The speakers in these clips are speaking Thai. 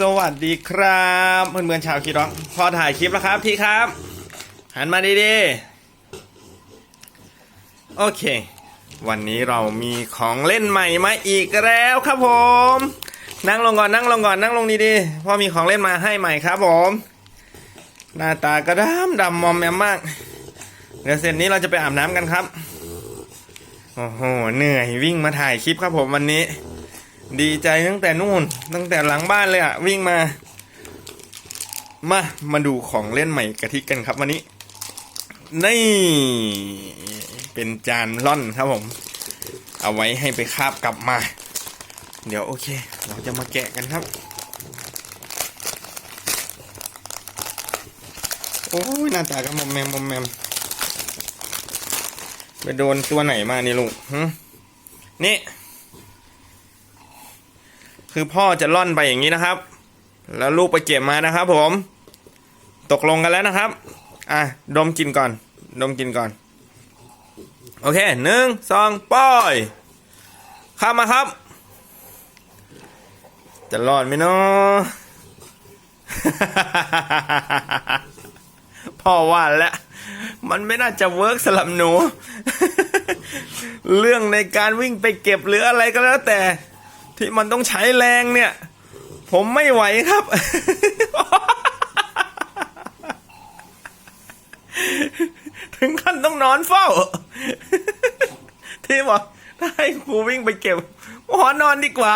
สวัสดีครับเพื่อนๆชาวคีร้องพอถ่ายคลิปแล้วครับพี่ครับ หันมาดีๆ โอเค วันนี้เรามีของเล่นใหม่มาอีกแล้วครับผม นั่งลงก่อนนั่งลงก่อนนั่งลงดีๆพ่อมีของเล่นมาให้ใหม่ครับผม หน้าตากระดำดำมอมแมมมาก เดี๋ยวเสร็จนี้เราจะไปอาบน้ำกันครับ โอ้โหเหนื่อยวิ่งมาถ่ายคลิปครับผมวันนี้ ดีใจตั้งแต่นู่น ตั้งแต่หลังบ้านเลยอะวิ่งมา มา มาดูของเล่นใหม่กะทิกันครับวันนี้ นี่ เป็นจานล่อนครับผม เอาไว้ให้ไปคาบกลับมา เดี๋ยวโอเค เราจะมาแกะกันครับ โอ้ยหน้าตาก็มอมแมมมอมแมมไปโดนตัวไหนมานี่ลุงหึนี่ คือพ่อจะล่อนไปอย่างนี้นะครับ แล้วลูกไปเก็บมานะครับ ผม ตกลงกันแล้วนะครับ อะดมกินก่อน ดมกินก่อน โอเคหนึ่งสองป้อยข้ามมาครับ จะรอดไหมเนาะพ่อว่าแล้ว มันไม่น่าจะเวิร์กสำหรับหนู เรื่องในการวิ่งไปเก็บหรืออะไรก็แล้วแต่ ที่มันต้องใช้แรงเนี่ย ผมไม่ไหวครับ ถึงขั้นต้องนอนเฝ้า ที่บอกถ้าให้กูวิ่งไปเก็บขอนอนดีกว่า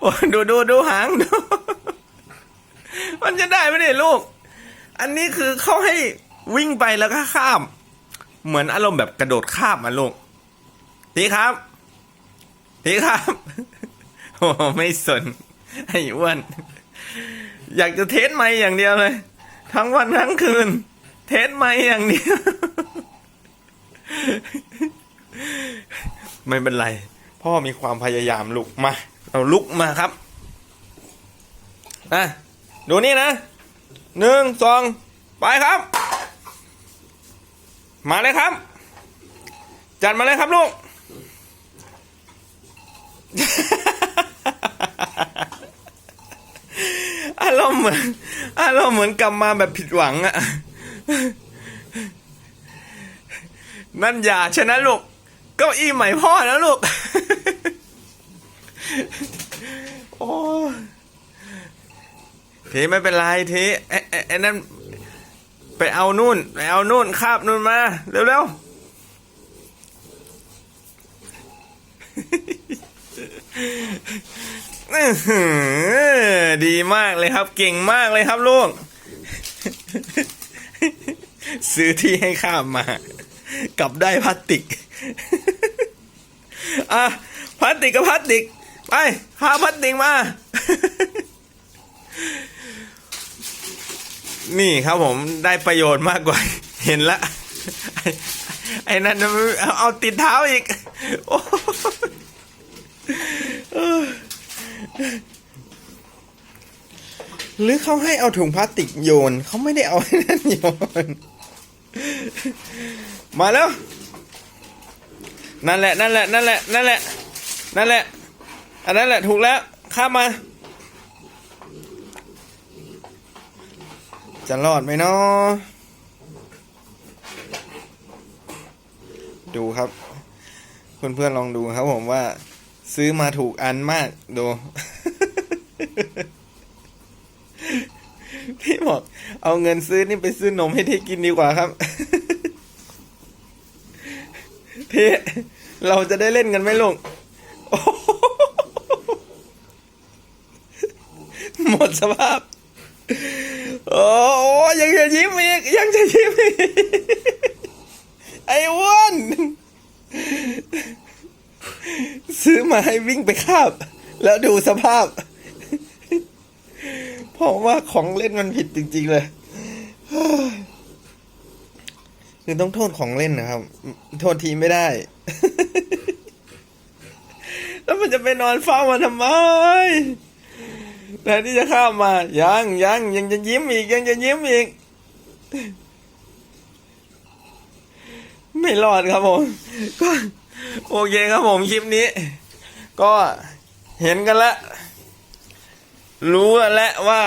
โอ้ดูดูดูหางดูมันจะได้ไหมเนี่ยลูก อันนี้คือเขาให้วิ่งไปแล้วก็ข้าม เหมือนอารมณ์แบบกระโดดข้ามมาลูกทีครับ ทีครับโอ้ไม่สนไอ้อ้วนอยากจะเทสไม่อย่างเดียวเลย ทั้งวันทั้งคืน เทสไม่อย่างเดียว ไม่เป็นไร พ่อมีความพยายามลุกมาเราลุกมาครับอะดูนี่นะหนึ่งสองไปครับ มาเลยครับ จัดมาเลยครับลูก อารมณ์เหมือนอารมณ์เหมือนกลับมาแบบผิดหวังอะนั่นอย่าชนะลูกเก้าอี้ใหม่พ่อนะลูก โอ้ทีไม่เป็นไรทีไอ้ไอ้ไอ้นั่นไปเอานู่น ไปเอานู่นคาบนู่นมา เร็วๆ อื้อหือ ดีมากเลยครับ เก่งมากเลยครับลูก ซื้อที่ให้ข้ามมา กลับได้พลาสติก อะพลาสติกกับพลาสติก ไปหาพลาสติกมา นี่ครับผมได้ประโยชน์มากกว่า เห็นละไอ้นั่นเอาเอาติดเท้าอีก โอ้ หรือเขาให้เอาถุงพลาสติกโยนเขาไม่ได้เอาไอ้นั่นโยน มาแล้ว นั่นแหละ นั่นแหละ นั่นแหละ นั่นแหละ นั่นแหละ อันนั้นแหละถูกแล้วข้ามมา จะรอดไหมเนาะดูครับ เพื่อนๆลองดูครับผมว่า ซื้อมาถูกอันมากดู พี่บอก เอาเงินซื้อนี่ไปซื้อนมให้ที่กินดีกว่าครับ พี่เราจะได้เล่นกันไหมลุงหมดสภาพ โอ้โหยังจะยิ้มอีก ยังจะยิ้มอีก ไอ้อ้วน ซื้อมาให้วิ่งไปคาบ แล้วดูสภาพ เพราะว่าของเล่นมันผิดจริง ๆ เลยคือต้องโทษของเล่นนะครับ โทษทีไม่ได้ แล้วมันจะไปนอนเฝ้ามันทำไมแทนที่จะข้ามมา ยังยังยังจะยิ้มอีก ยังจะยิ้มอีก ไม่รอดครับผมก็ โอเคครับผมคลิปนี้ ก็เห็นกันแล้วรู้แล้วว่า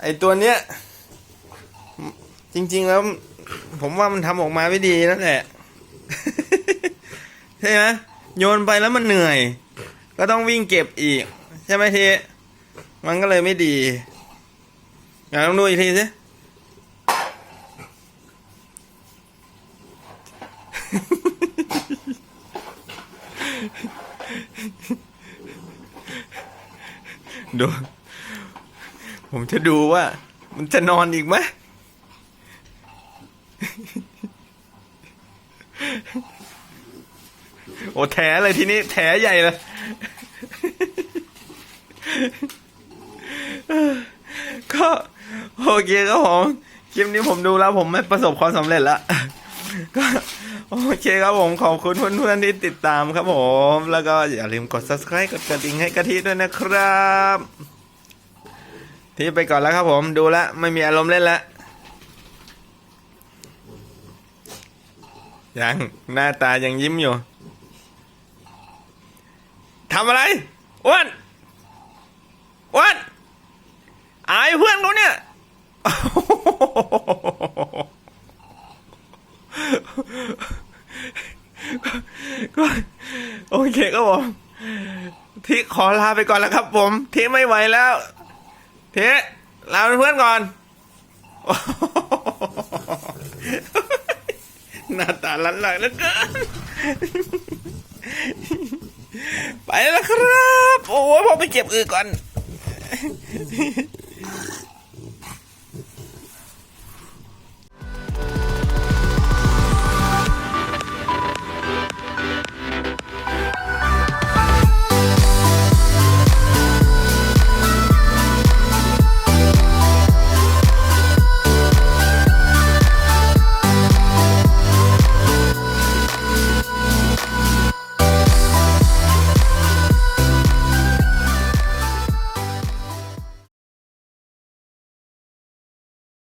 ไอตัวเนี้ย จริง ๆ แล้ว ผมว่ามันทำออกมาไม่ดีนั่นแหละใช่ไหมโยนไปแล้วมันเหนื่อย ก็ต้องวิ่งเก็บอีก ใช่ไหมทีมันก็เลยไม่ดีอยากลองดูอีกทีสิ ดู ผมจะดูว่า มันจะนอนอีกไหมโอ้แถเลยทีนี้ แถใหญ่เลยก็โอเคครับผมคลิปนี้ผมดูแล้วผมไม่ประสบความสำเร็จแล้วก็ โอเคครับผมขอบคุณเพื่อนๆที่ติดตามครับผม แล้วก็อย่าลืมกด subscribe กดกระดิ่งให้กะทิด้วยนะครับ ที่ไปก่อนแล้วครับผมดูแล้วไม่มีอารมณ์เล่นแล้วยังหน้าตายังยิ้มอยู่ทำอะไรอ้วนอ้วนอายเพื่อนเขาเนี่ย ก็โอเคครับผมที่ขอลาไปก่อนแล้วครับ ผมที่ไม่ไหวแล้ว เทลาเป็นเพื่อนก่อน หน้าตาลันหลังเหลือเกินไปแล้วครับ โอ้ยผมไปเก็บอือก่อน